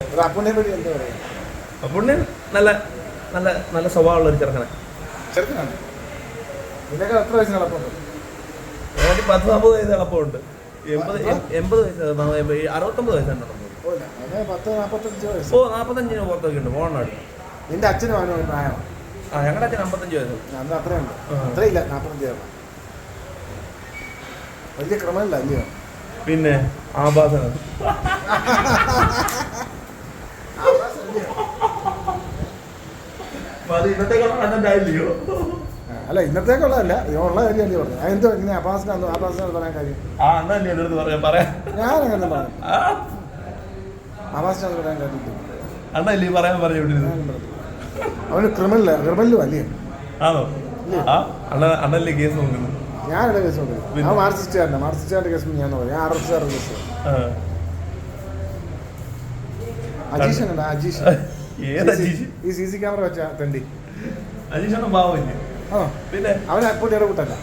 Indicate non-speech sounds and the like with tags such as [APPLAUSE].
പറ്റി എന്താ പുണ്യൻ നല്ല നല്ല നല്ല സ്വഭാവമുള്ള ഒരു ചെറുക്കനെ. ചെറുക്കനാണ്. ഇതിനൊക്കെ എത്ര വയസ്സിന് എളുപ്പമുണ്ട്? എനിക്ക് പത്ത് നാൽപ്പത് വയസ്സ് എളുപ്പമുണ്ട്. എൺപത് എൺപത് വയസ്സ് അറുപത്തൊമ്പത് വയസ്സുണ്ട് ഓ നാൽപ്പത്തഞ്ചിന് പുറത്തൊക്കെ ഉണ്ട്. പോകണാട് നിന്റെ അച്ഛനും അവനും പ്രായം ആ ഞങ്ങളുടെ അച്ഛൻ അമ്പത്തഞ്ച് വയസ്സ്. അന്ന് അത്രയുണ്ട് ആ. അത്രയില്ല നാൽപ്പത്തഞ്ച് വയസ്സ് വലിയ ക്രമമില്ല അല്ലയോ? പിന്നെ ആഭാസനം [LAUGHS] അല്ല ഇന്നത്തേക്കുള്ളതല്ല ഉള്ള കാര്യമല്ലേ പറഞ്ഞു അതെന്തോ ഇങ്ങനെ അപാസന ആഭാസന പറയാൻ കാര്യം? ഞാൻ അങ്ങനെ പറഞ്ഞു ആഭാസന പറയാൻ കാര്യമില്ല അണ്ണ ഇല്ലേ പറയാൻ. അവന് ക്രിമിനൽ ക്രിമിനലും അല്ലേ ആണോ? അണ്ണല്ലേ കേസ് നോക്കുന്നു ഞാനിവിടെ കേസ് നോക്കുന്നു ഞാൻ മാർസിസ്റ്റുകാരുടെ കേസ് ഞാൻ നോക്കി ഞാൻ ആർ എസ് കേസ് അജീഷൻ [LAUGHS] ഏത് അജീഷ്? ഈ സി സി ക്യാമറ വെച്ച തെണ്ടി. അജീഷ് അണ്ണൻ പാവമില്ലേ? ആ. പിന്നെ? അവൻ അപ്പോൾ ഇടപെട്ടല്ല